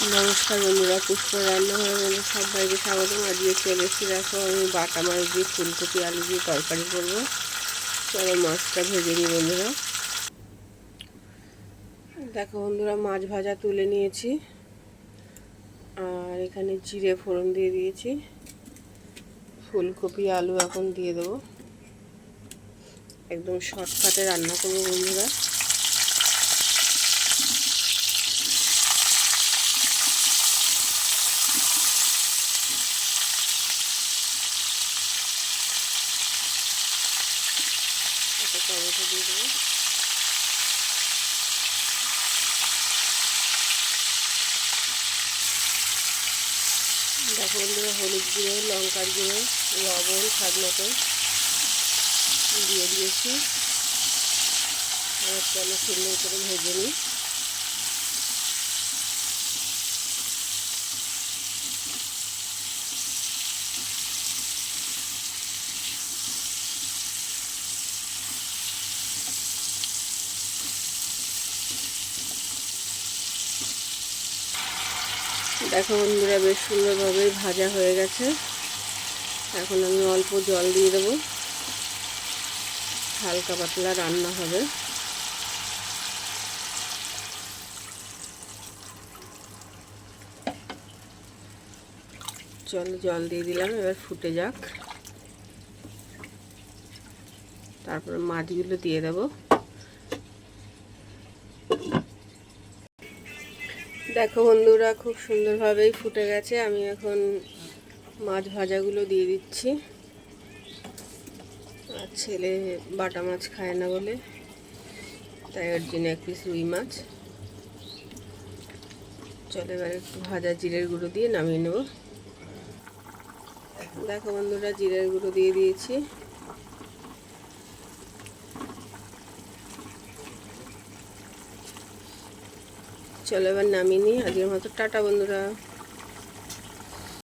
নমস্কার বন্ধুরা, পুষ্প রান্নাঘরে বন্ধু সবাইকে স্বাগতম। আজকে চলে এসেছি, দেখো আমি বাটা মাছ দিয়ে ফুলকপি, আলু দিয়ে তরকারি করব। চলো মাছটা ভেজে নিই বন্ধুরা। দেখো বন্ধুরা, মাছ ভাজা তুলে নিয়েছি। আর এখানে জিরে ফোড়ন দিয়ে দিয়েছি। ফুলকপি, আলু এখন দিয়ে দেবো। একদম শর্টকাটে রান্না করব বন্ধুরা। একটা দিয়ে দেখো হলুদ গুঁড়ো, লঙ্কার গুঁড়ো, লবণ স্বাদ মতো দিয়ে দিয়েছি। আর চলো সুন্দর করে ভেজে নিই। দেখো বন্ধুরা, বেশ সুন্দরভাবে ভাজা হয়ে গেছে। এখন আমি অল্প জল দিয়ে দেবো। হালকা পাতলা রান্না হবে। চলো জল দিয়ে দিলাম, এবার ফুটে যাক। তারপরে মাছগুলো দিয়ে দেবো। দেখো বন্ধুরা, খুব সুন্দরভাবেই ফুটে গেছে। আমি এখন মাছ ভাজাগুলো দিয়ে দিচ্ছি। আর ছেলে বাটা মাছ খায় না বলে, তাই ওর জন্য এক পিস রুই মাছ। চলে এবার একটু ভাজা জিরের গুঁড়ো দিয়ে নামিয়ে নেব। দেখো বন্ধুরা, জিরের গুঁড়ো দিয়ে দিয়েছি। চলো এবার নামিয়ে নিই। আজকের মতো টাটা বন্ধুরা।